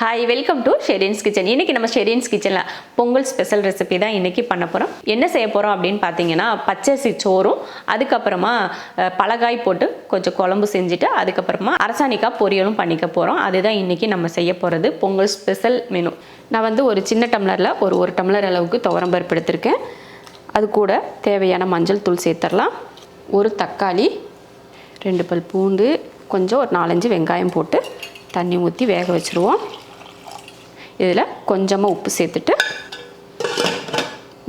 Hi welcome to Sherin's kitchen இன்னைக்கு நம்ம ஷெரீன்ஸ் கிச்சனில் பொங்கல் ஸ்பெஷல் ரெசிபி தான் இன்னைக்கு பண்ண போகிறோம் என்ன செய்ய போகிறோம் அப்படின்னு பார்த்தீங்கன்னா பச்சரிசி சோறும் அதுக்கப்புறமா பலகாய் போட்டு கொஞ்சம் குழம்பு செஞ்சுட்டு அதுக்கப்புறமா அரசாணிக்காய் பொரியலும் பண்ணிக்க போகிறோம் அதுதான் இன்றைக்கி நம்ம செய்ய போகிறது பொங்கல் ஸ்பெஷல் மெனு நான் வந்து ஒரு சின்ன டம்ளரில் ஒரு ஒரு டம்ளர் அளவுக்கு துவரம்பருப்பு எடுத்திருக்கேன். அது கூட தேவையான மஞ்சள் தூள் சேர்த்துடலாம் ஒரு தக்காளி ரெண்டு பல் பூண்டு கொஞ்சம் ஒரு நாலஞ்சு வெங்காயம் போட்டு தண்ணி ஊற்றி வேக வச்சுருவோம். இதில் கொஞ்சமாக உப்பு சேர்த்துட்டு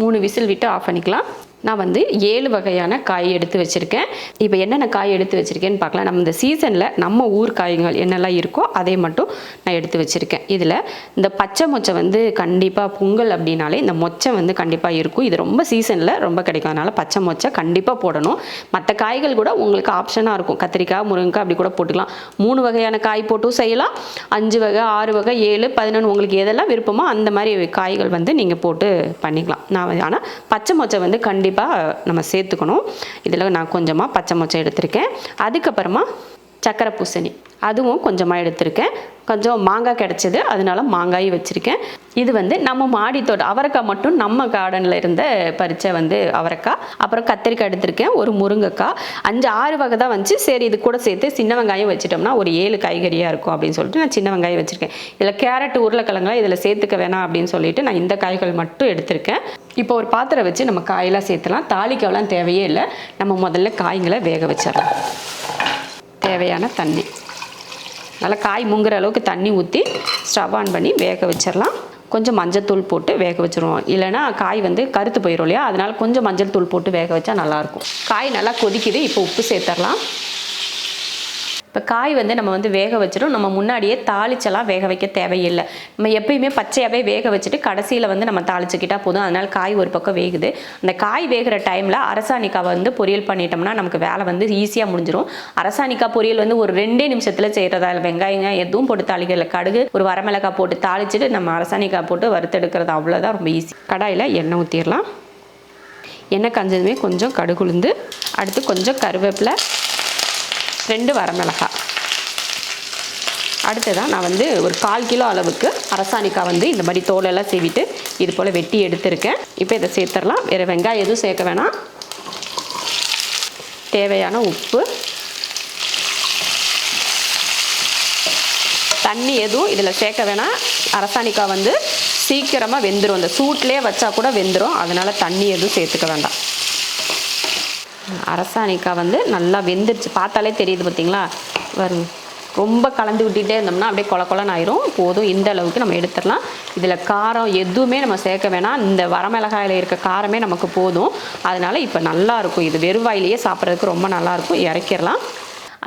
மூணு விசில் விட்டு ஆஃப் பண்ணிக்கலாம். நான் வந்து ஏழு வகையான காய் எடுத்து வச்சுருக்கேன். இப்போ என்னென்ன காய் எடுத்து வச்சுருக்கேன்னு பார்க்கலாம். நம்ம இந்த சீசனில் நம்ம ஊர் காய்கள் என்னெல்லாம் இருக்கோ அதை மட்டும் நான் எடுத்து வச்சுருக்கேன். இதில் இந்த பச்சை மொச்சை வந்து கண்டிப்பாக பொங்கல் அப்படின்னாலே இந்த மொச்சை வந்து கண்டிப்பாக இருக்கும். இது ரொம்ப சீசனில் ரொம்ப கிடைக்கும். அதனால் பச்சை மொச்சை கண்டிப்பாக போடணும். மற்ற காய்கள் கூட உங்களுக்கு ஆப்ஷனாக இருக்கும். கத்திரிக்காய் முருங்கைக்காய் அப்படி கூட போட்டுக்கலாம். மூணு வகையான காய் போட்டும் செய்யலாம். அஞ்சு வகை ஆறு வகை ஏழு பதினொன்று உங்களுக்கு எதெல்லாம் விருப்பமோ அந்த மாதிரி காய்கள் வந்து நீங்கள் போட்டு பண்ணிக்கலாம். நான் ஆனால் பச்சை மொச்சை வந்து கண்டிப்பாக நம்ம சேர்த்துக்கணும். இதில் நான் கொஞ்சமாக பச்சை மொச்சை எடுத்திருக்கேன். அதுக்கப்புறமா சக்கரை பூசணி அதுவும் கொஞ்சமாக எடுத்திருக்கேன். கொஞ்சம் மாங்காய் கிடச்சிது அதனால மாங்காய் வச்சுருக்கேன். இது வந்து நம்ம மாடித்தோட்டம் அவரைக்காய் மட்டும் நம்ம கார்டனில் இருந்த பறித்த வந்து அவரைக்காய். அப்புறம் கத்திரிக்காய் எடுத்திருக்கேன் ஒரு முருங்கைக்காய். அஞ்சு ஆறு வகை தான் வந்துச்சு. சரி இது கூட சேர்த்து சின்ன வெங்காயம் வச்சுட்டோம்னா ஒரு ஏழு காய்கறியாக இருக்கும் அப்படின்னு சொல்லிட்டு நான் சின்ன வெங்காயம் வச்சுருக்கேன். இதில் கேரட் உருளைக்கிழங்குலாம் இதில் சேர்த்துக்க வேணாம் அப்படின்னு சொல்லிட்டு நான் இந்த காய்கள் மட்டும் எடுத்திருக்கேன். இப்போ ஒரு பாத்திரம் வச்சு நம்ம காயெல்லாம் சேர்த்துலாம். தாளிக்கவெல்லாம் தேவையே இல்லை. நம்ம முதல்ல காய்களை வேக வச்சிடலாம். தேவையான தண்ணி. நல்லா காய் முங்குற அளவுக்கு தண்ணி ஊற்றி ஸ்டவ் ஆன் பண்ணி வேக வச்சிடலாம் கொஞ்சம் மஞ்சள் போட்டு வேக வச்சுருவோம். இல்லைன்னா காய் வந்து கருத்து போயிடும் இல்லையா? அதனால் கொஞ்சம் மஞ்சள் தூள் போட்டு வேக வச்சா நல்லாயிருக்கும் காய் நல்லா கொதிக்குது இப்போ உப்பு சேர்த்துடலாம் இப்போ காய் வந்து நம்ம வந்து வேக வச்சிடும் நம்ம முன்னாடியே தாளிச்செல்லாம் வேக வைக்க தேவையில்லை. நம்ம எப்பயுமே பச்சையாகவே வேக வச்சுட்டு கடைசியில் வந்து நம்ம தாளிச்சுக்கிட்டால் போதும். அதனால் காய் ஒரு பக்கம் வேகுது. அந்த காய் வேகிற டைமில் அரசாணிக்காய் வந்து பொரியல் பண்ணிட்டோம்னா நமக்கு வேலை வந்து ஈஸியாக முடிஞ்சிடும் அரசாணிக்காய் பொரியல் வந்து ஒரு ரெண்டே நிமிஷத்தில் செய்கிறதா இல்லை. வெங்காயங்க எதுவும் போட்டு தாளிக்கல. கடுகு ஒரு வரமிளகாய் போட்டு தாளிச்சிட்டு நம்ம அரசாணிக்காய் போட்டு வறுத்தெடுக்கிறது அவ்வளோதான் ரொம்ப ஈஸி கடாயில் எண்ணெய் ஊற்றிடலாம் எண்ணெய் கஞ்சதுமே கொஞ்சம் கடுகுளுந்து அடுத்து கொஞ்சம் கருவேப்பிலை ரெண்டு வரமிளகாய் அடுத்ததாக நான் வந்து ஒரு கால் கிலோ அளவுக்கு அரசாணிக்காய் வந்து இந்த மாதிரி தோலெல்லாம் சீவிட்டு இது போல் வெட்டி எடுத்திருக்கேன். இப்போ இதை சேர்த்துடலாம். வேறு வெங்காயம் எதுவும் சேர்க்க வேணாம். தேவையான உப்பு. தண்ணி எதுவும் இதில் சேர்க்க வேணாம். அரசாணிக்காய் வந்து சீக்கிரமாக வெந்துடும் இந்த சூட்லேயே வச்சா கூட வெந்துடும் அதனால் தண்ணி எதுவும் சேர்த்துக்க வேண்டாம். அரசாணிக்காய் வந்து நல்லா வெந்துருச்சு. பார்த்தாலே தெரியுது பார்த்தீங்களா? வரும் ரொம்ப கலந்து விட்டுட்டே இருந்தோம்னா அப்படியே கொல கொலன்னு ஆயிரும் போதும். இந்த அளவுக்கு நம்ம எடுத்துடலாம். இதில் காரம் எதுவுமே நம்ம சேர்க்க வேணாம். இந்த வரமிளகாயில் இருக்க காரமே நமக்கு போதும். அதனால் இப்போ நல்லா இருக்கும். இது வெறும் வாயிலேயே சாப்பிட்றதுக்கு ரொம்ப நல்லாயிருக்கும் இறக்கிடலாம்.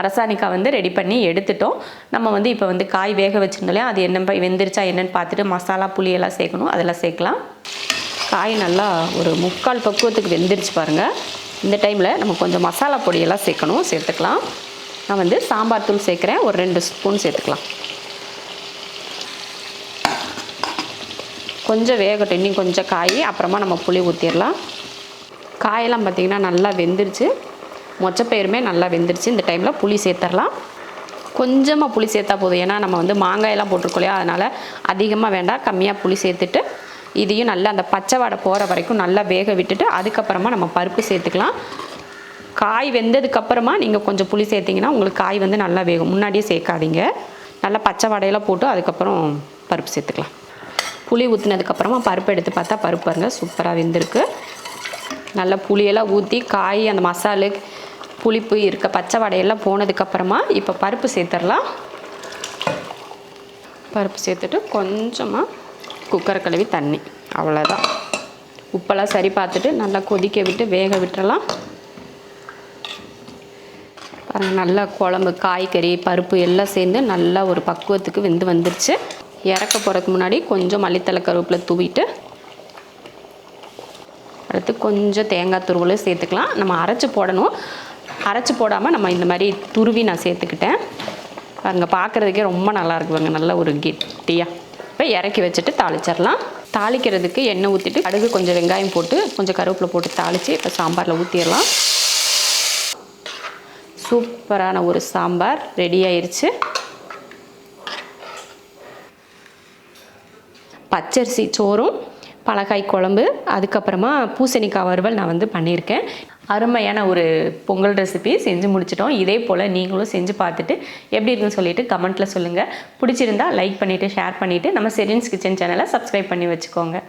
அரசாணிக்காய் வந்து ரெடி பண்ணி எடுத்துட்டோம். நம்ம வந்து இப்போ வந்து காய் வேக வச்சிருந்தோம் அது என்ன வெந்துருச்சா என்னன்னு பார்த்துட்டு மசாலா புளியெல்லாம் சேர்க்கணும். அதெல்லாம் சேர்க்கலாம். காய் நல்லா ஒரு முக்கால் பக்குவத்துக்கு வெந்துருச்சு பாருங்கள் இந்த டைமில் நம்ம கொஞ்சம் மசாலா பொடியெல்லாம் சேர்க்கணும் சேர்த்துக்கலாம். நான் வந்து சாம்பார் தூள் சேர்க்குறேன். ஒரு ரெண்டு ஸ்பூன் சேர்த்துக்கலாம். கொஞ்சம் வேகட்டும். இன்னும் கொஞ்சம் காய் அப்புறமா நம்ம புளி ஊற்றிடலாம் காயெல்லாம் பார்த்திங்கன்னா நல்லா வெந்துருச்சு. மொச்சப்பயிருமே நல்லா வெந்துருச்சு. இந்த டைமில் புளி சேர்த்துடலாம் கொஞ்சமாக புளி சேர்த்தா போதும். ஏன்னா நம்ம வந்து மாங்காயெல்லாம் போட்டிருக்கோம் இல்லையா? அதனால் அதிகமாக வேண்டாம். கம்மியாக புளி சேர்த்துட்டு இதையும் நல்லா அந்த பச்சை வாடை போகிற வரைக்கும் நல்லா வேக விட்டுட்டு அதுக்கப்புறமா நம்ம பருப்பு சேர்த்துக்கலாம். காய் வெந்ததுக்கப்புறமா நீங்கள் கொஞ்சம் புளி சேர்த்திங்கன்னா உங்களுக்கு காய் வந்து நல்லா வேகும். முன்னாடியே சேர்க்காதீங்க. நல்லா பச்சை வடையெல்லாம் போட்டு அதுக்கப்புறம் பருப்பு சேர்த்துக்கலாம். புளி ஊற்றினதுக்கப்புறமா பருப்பு எடுத்து பார்த்தா பருப்பு பாருங்க சூப்பராக வெந்திருக்கு. நல்லா புளியெல்லாம் ஊற்றி காய் அந்த மசாலு புளிப்பு இருக்க பச்சை வடையெல்லாம் போனதுக்கப்புறமா இப்போ பருப்பு சேர்த்துடலாம். பருப்பு சேர்த்துட்டு கொஞ்சமாக குக்கரை கழுவி தண்ணி. அவ்வளோதான் உப்பெல்லாம் சரி பார்த்துட்டு நல்லா கொதிக்க விட்டு வேக விட்டுறலாம். பாருங்கள் நல்லா குழம்பு காய்கறி பருப்பு எல்லாம் சேர்ந்து நல்லா ஒரு பக்குவத்துக்கு வெந்து வந்துருச்சு. இறக்க போகிறதுக்கு முன்னாடி கொஞ்சம் மல்லித்தலை கருவேப்பில் தூவிட்டு அடுத்து கொஞ்சம் தேங்காய் துருவலும் சேர்த்துக்கலாம். நம்ம அரைச்சி போடணும். அரைச்சி போடாமல் நம்ம இந்த மாதிரி துருவி நான் சேர்த்துக்கிட்டேன். பாருங்கள் பார்க்குறதுக்கே ரொம்ப நல்லா இருக்குவாங்க நல்ல ஒரு கெட்டியாக இப்போ இறக்கி வச்சுட்டு தாளிச்சிடலாம். தாளிக்கிறதுக்கு எண்ணெய் ஊற்றிட்டு கடுகு கொஞ்சம் வெங்காயம் போட்டு கொஞ்சம் கருவேப்பிலை போட்டு தாளித்து இப்போ சாம்பாரில் ஊற்றிடலாம் சூப்பரான ஒரு சாம்பார் ரெடி ஆயிடுச்சு பச்சரிசி சோறும் பலகாய் குழம்பு அதுக்கப்புறமா பூசணிக்காய் வறுவல் நான் வந்து பண்ணியிருக்கேன். அருமையான ஒரு பொங்கல் ரெசிபி செஞ்சு முடிச்சிட்டோம். இதே போல் நீங்களும் செஞ்சு பார்த்துட்டு எப்படி இருக்குன்னு சொல்லிட்டு கமெண்ட்டில் சொல்லுங்கள் பிடிச்சிருந்தா லைக் பண்ணிவிட்டு ஷேர் பண்ணிவிட்டு நம்ம செரின்ஸ் கிச்சன் சேனலை சப்ஸ்கிரைப் பண்ணி வச்சுக்கோங்க.